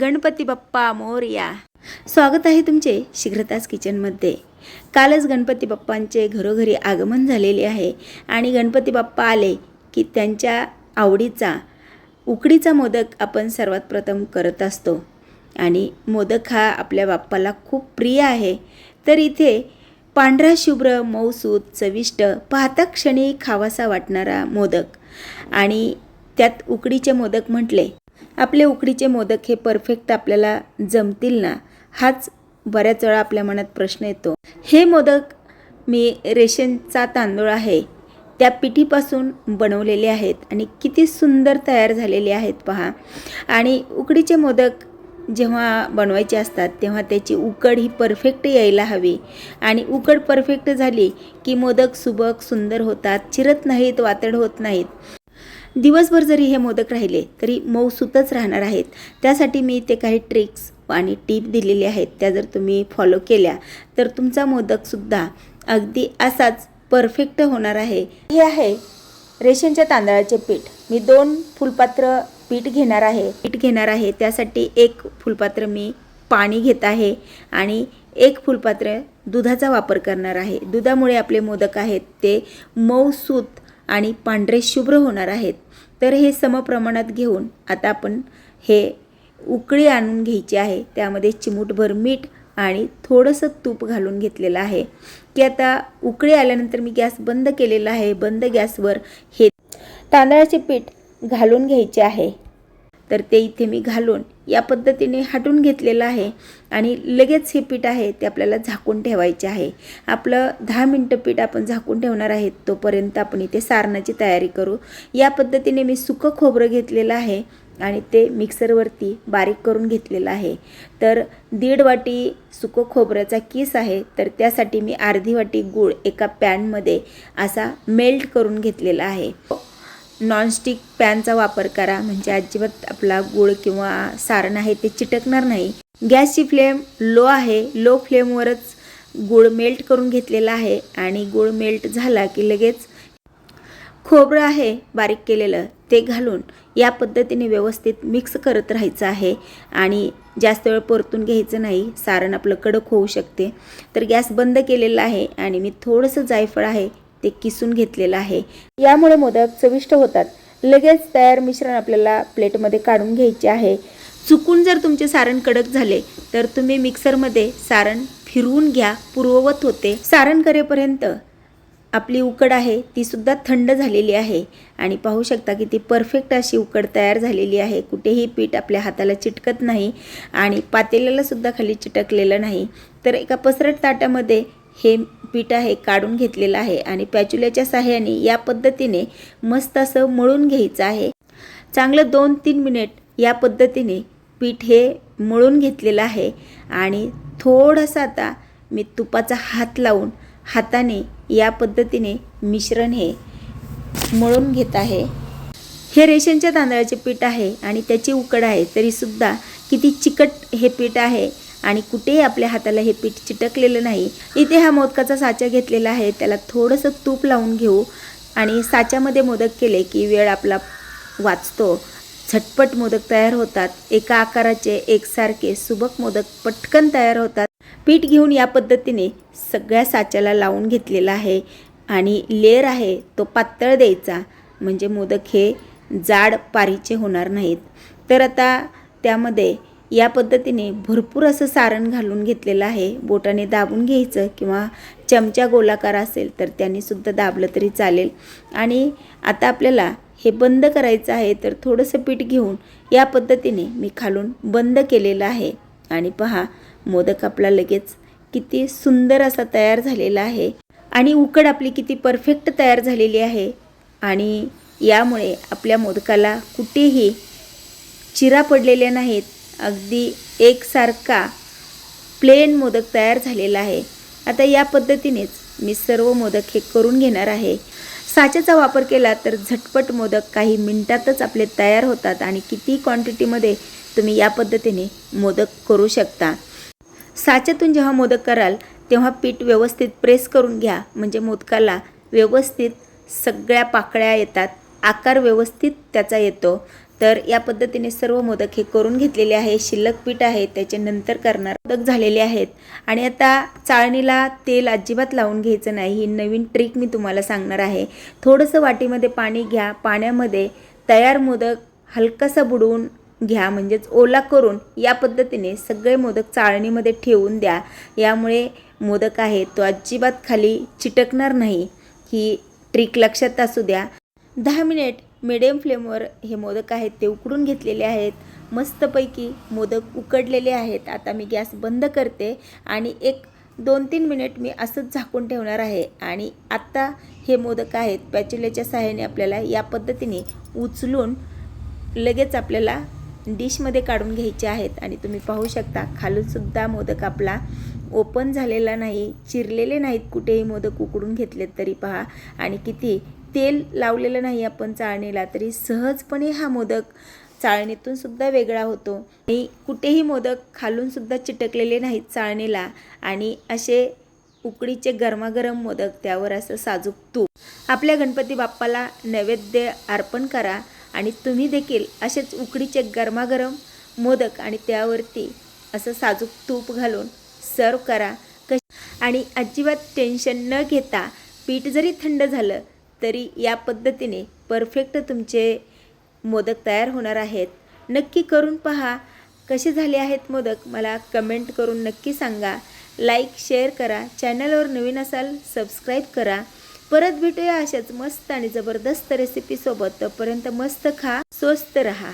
गणपती बाप्पा मोरया. स्वागत आहे तुमचे शीघ्रताच किचनमध्ये. कालच गणपती बाप्पांचे घरोघरी आगमन झालेले आहे आणि गणपती बाप्पा आले की त्यांच्या आवडीचा उकडीचा मोदक आपण सर्वात प्रथम करत असतो. आणि मोदक हा आपल्या बाप्पाला खूप प्रिय आहे. तर इथे पांढरा शुभ्र मऊसूत चविष्ट पाहता क्षणी खावासा वाटणारा मोदक आणि त्यात उकडीचे मोदक म्हटले आपले उकडीचे मोदक हे परफेक्ट आपल्याला जमतील ना? हाच बऱ्याच वेळा आपल्या मनात प्रश्न येतो. हे मोदक मी रेशनचा तांदूळ आहे. त्या पिठीपासून बनवलेले आहेत आणि किती सुंदर तयार झालेले आहेत पहा. आणि उकडीचे मोदक जेव्हा बनवायचे असतात तेव्हा त्याची उकड ही परफेक्ट यायला हवी. आणि उकड परफेक्ट झाली की मोदक सुबक सुंदर होतात चिरत नाहीत वातड होत नाहीत. दिवसभर जरी हे मोदक राहिले तरी मऊसूतच राहणार आहेत. त्यासाठी मी ते काही ट्रिक्स आणि टीप दिलेली आहेत. त्या जर तुम्ही फॉलो केल्या तर तुमचा मोदकसुद्धा अगदी असाच परफेक्ट होणार आहे. हे आहे रेशनच्या तांदळाचे पीठ. मी दोन फुलपात्र पीठ घेणार आहे. पीठ घेणार आहे. त्यासाठी एक फुलपात्र मी पाणी घेत आहे आणि एक फुलपात्र दुधाचा वापर करणार आहे. दुधामुळे आपले मोदक आहेत ते मऊसूत आणि पांढरे शुभ्र होणार आहेत. तर हे समप्रमाणात घेऊन आता आपण हे उकळी आणून घ्यायची आहे. त्यामध्ये चिमूटभर मीठ आणि थोडंसं तूप घालून घेतलेलं आहे. की आता उकळी आल्यानंतर मी गॅस बंद केलेला आहे. बंद गॅसवर हे तांदळाचे पीठ घालून घ्यायचे आहे. तर ते इथे मी घालून या पद्धतीने हटून घेतलेलं आहे आणि लगेच हे पीठ आहे ते आपल्याला झाकून ठेवायचे आहे. आपलं दहा मिनटं पीठ आपण झाकून ठेवणार आहेत तोपर्यंत आपण इथे सारणाची तयारी करू. या पद्धतीने मी सुकं खोबरं घेतलेलं आहे आणि ते मिक्सरवरती बारीक करून घेतलेलं आहे. तर दीड वाटी सुकं खोबऱ्याचा किस आहे तर त्यासाठी मी अर्धी वाटी गूळ एका पॅनमध्ये असा मेल्ट करून घेतलेला आहे. नॉनस्टिक पॅनचा वापर करा. म्हणजे अजिबात आपला गूळ किंवा सारण आहे ते चिटकणार नाही. गॅसची फ्लेम लो आहे. लो फ्लेमवरच गुळ मेल्ट करून घेतलेला आहे आणि गुळ मेल्ट झाला की लगेच खोबरं आहे बारीक केलेलं ते घालून या पद्धतीने व्यवस्थित मिक्स करत राहायचं आहे आणि जास्त वेळ परतून घ्यायचं नाही. सारण आपलं कडक होऊ शकते. तर गॅस बंद केलेला आहे आणि मी थोडंसं जायफळ आहे ते किसून घेतलेलं आहे. यामुळे मोदक चविष्ट होतात. लगेच तयार मिश्रण आपल्याला प्लेटमध्ये काढून घ्यायचे आहे. चुकून जर तुमचे सारण कडक झाले तर तुम्ही मिक्सरमध्ये सारण फिरवून घ्या. पूर्ववत होते. सारण करेपर्यंत आपली उकड आहे ती सुद्धा थंड झालेली आहे. आणि पाहू शकता की ती परफेक्ट अशी उकड तयार झालेली आहे. कुठेही पीठ आपल्या हाताला चिटकत नाही आणि पातेल्याला सुद्धा खाली चिटकलेलं नाही. तर एका पसरट ताटामध्ये हे पीठ आहे काढून घेतलेलं आहे आणि पॅच्युल्याच्या साह्याने या पद्धतीने मस्त असं मळून घ्यायचं आहे. चांगलं दोन तीन मिनिट या पद्धतीने पीठ हे मळून घेतलेलं आहे आणि थोडंसं आता मी तुपाचा हात लावून हाताने या पद्धतीने मिश्रण हे मळून घेत आहे. हे रेशनच्या तांदळाचे पीठ आहे आणि त्याची उकड आहे तरीसुद्धा किती चिकट हे पीठ आहे आणि कुठेही आपल्या हाताला हे पीठ चिटकलेलं नाही. इथे हा मोदकाचा साचा घेतलेला आहे. त्याला थोडंसं तूप लावून घेऊ. आणि साच्यामध्ये मोदक केले की वेळ आपला वाचतो. झटपट मोदक तयार होतात. एका आकाराचे एकसारखे सुबक मोदक पटकन तयार होतात. पीठ घेऊन या पद्धतीने सगळ्या साच्याला लावून घेतलेला आहे. आणि लेअर आहे तो पातळ द्यायचा. म्हणजे मोदक हे जाड पारीचे होणार नाहीत. तर आता त्यामध्ये या पद्धतीने भरपूर असं सारण घालून घेतलेलं आहे. बोटाने दाबून घ्यायचं किंवा चमचा गोलाकार असेल तर त्यांनी सुद्धा दाबलं तरी चालेल. आणि आता आपल्याला हे बंद करायचं आहे तर थोडंसं पीठ घेऊन या पद्धतीने मी खालून बंद केलेलं आहे. आणि पहा मोदक आपला लगेच किती सुंदर असा तयार झालेला आहे. आणि उकड आपली किती परफेक्ट तयार झालेली आहे. आणि यामुळे आपल्या मोदकाला कुठेही चिरा पडलेल्या नाहीत. अगदी एकसारखा प्लेन मोदक तयार झालेला आहे. आता या पद्धतीनेच मी सर्व मोदक हे करून घेणार आहे. साच्याचा वापर केला तर झटपट मोदक काही मिनटातच आपले तयार होतात आणि किती क्वांटिटीमध्ये तुम्ही या पद्धतीने मोदक करू शकता. साच्यातून जेव्हा मोदक कराल तेव्हा पीठ व्यवस्थित प्रेस करून घ्या. म्हणजे मोदकाला व्यवस्थित सगळ्या पाकळ्या येतात. आकार व्यवस्थित त्याचा येतो. तर या पद्धतीने सर्व मोदक हे करून घेतलेले आहे. शिल्लक पीठ आहे त्याच्यानंतर करणार मोदक झालेले आहेत. आणि आता चाळणीला तेल अजिबात लावून घ्यायचं नाही ही नवीन ट्रिक मी तुम्हाला सांगणार आहे. थोडंसं वाटीमध्ये पाणी घ्या पाण्यामध्ये तयार मोदक हलकासा बुडवून घ्या म्हणजेच ओला करून या पद्धतीने सगळे मोदक चाळणीमध्ये ठेवून द्या. यामुळे मोदक आहे तो अजिबात खाली चिटकणार नाही ही ट्रिक लक्षात असू द्या. दहा मिनिट मिडियम फ्लेमवर हे मोदक आहेत ते उकडून घेतलेले आहेत. मस्तपैकी मोदक उकडलेले आहेत. आता मी गॅस बंद करते आणि एक दोन तीन मिनिट मी असंच झाकून ठेवणार आहे. आणि आत्ता हे मोदक आहेत पॅचुल्याच्या सहाय्याने आपल्याला या पद्धतीने उचलून लगेच आपल्याला डिशमध्ये काढून घ्यायचे आहेत. आणि तुम्ही पाहू शकता खालूनसुद्धा मोदक आपला ओपन झालेला नाही चिरलेले नाहीत. कुठेही मोदक उकडून घेतलेत तरी पहा. आणि किती तेल लावलेलं नाही आपण चाळणीला तरी सहजपणे हा मोदक चाळणीतून सुद्धा वेगळा होतो. आणि कुठेही मोदक खालून सुद्धा चिटकलेले नाहीत चाळणीला आणि असे उकडीचे गरमागरम मोदक त्यावर असं साजूक तूप. आपल्या गणपती बाप्पाला नैवेद्य अर्पण करा आणि तुम्ही देखील असेच उकडीचे गरमागरम मोदक आणि त्यावरती असं साजूक तूप घालून सर्व करा. कश आणि अजिबात टेन्शन न घेता पीठ जरी थंड झालं तरी या पद्धतीने परफेक्ट तुमचे मोदक तयार होणार आहेत. नक्की करून पहा कसे झाले आहेत मोदक. मला कमेंट करून नक्की सांगा. लाईक शेअर करा. चॅनलवर नवीन असाल सबस्क्राईब करा. परत भेटूया अशाच मस्त आणि जबरदस्त रेसिपीसोबत तोपर्यंत मस्त खा स्वस्त रहा.